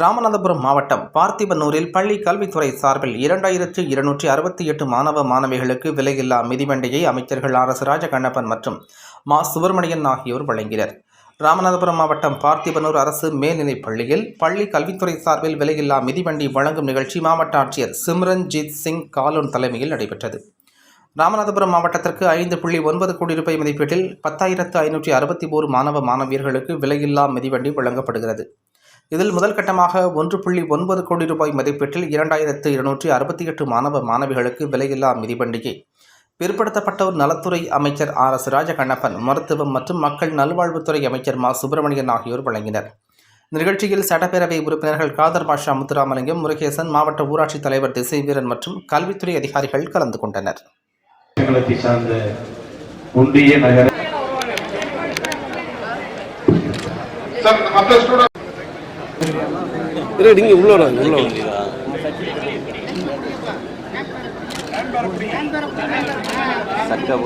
ராமநாதபுரம் மாவட்டம் பார்த்திபனூரில் பள்ளி கல்வித்துறை சார்பில் இரண்டாயிரத்து இருநூற்றி அறுபத்தி எட்டு மாணவ மாணவிகளுக்கு விலையில்லா மிதிவண்டியை அமைச்சர்கள் ஆர் எஸ் ராஜகண்ணப்பன் மற்றும் மா. சுப்பிரமணியன் ஆகியோர் வழங்கினர். ராமநாதபுரம் மாவட்டம் பார்த்திபனூர் அரசு மேல்நிலைப் பள்ளியில் பள்ளி கல்வித்துறை சார்பில் விலையில்லா மிதிவண்டி வழங்கும் நிகழ்ச்சி மாவட்ட ஆட்சியர் சிம்ரன்ஜித் சிங் காலூன் தலைமையில் நடைபெற்றது. ராமநாதபுரம் மாவட்டத்திற்கு ஐந்து புள்ளி ஒன்பது கோடி ரூபாய் மதிப்பீட்டில் பத்தாயிரத்து ஐநூற்றி அறுபத்தி ஓரு மாணவ மாணவியர்களுக்கு விலையில்லா மிதிவண்டி வழங்கப்படுகிறது. இதில் முதல் கட்டமாக ஒன்று புள்ளி ஒன்பது கோடி ரூபாய் மதிப்பீட்டில் இரண்டாயிரத்து இருநூற்றி அறுபத்தி எட்டு மாணவ மாணவிகளுக்கு விலையில்லா மிதிவண்டியை பிற்படுத்தப்பட்டோர் நலத்துறை அமைச்சர் ஆர் எஸ் ராஜகண்ணப்பன் மருத்துவம் மற்றும் மக்கள் நல்வாழ்வுத்துறை அமைச்சர் மா. சுப்பிரமணியன் ஆகியோர் வழங்கினர். இந்த நிகழ்ச்சியில் சட்டப்பேரவை உறுப்பினர்கள் காதர் பாஷா முத்துராமலிங்கம் முருகேசன் மாவட்ட ஊராட்சித் தலைவர் திசைவீரன் மற்றும் கல்வித்துறை அதிகாரிகள் கலந்து கொண்டனர். ஒன்றிய நகர சார் நீங்கள் ஸ்டூடெண்ட் இரு நீங்க உள்ள வராங்க உள்ள வாங்க சக்க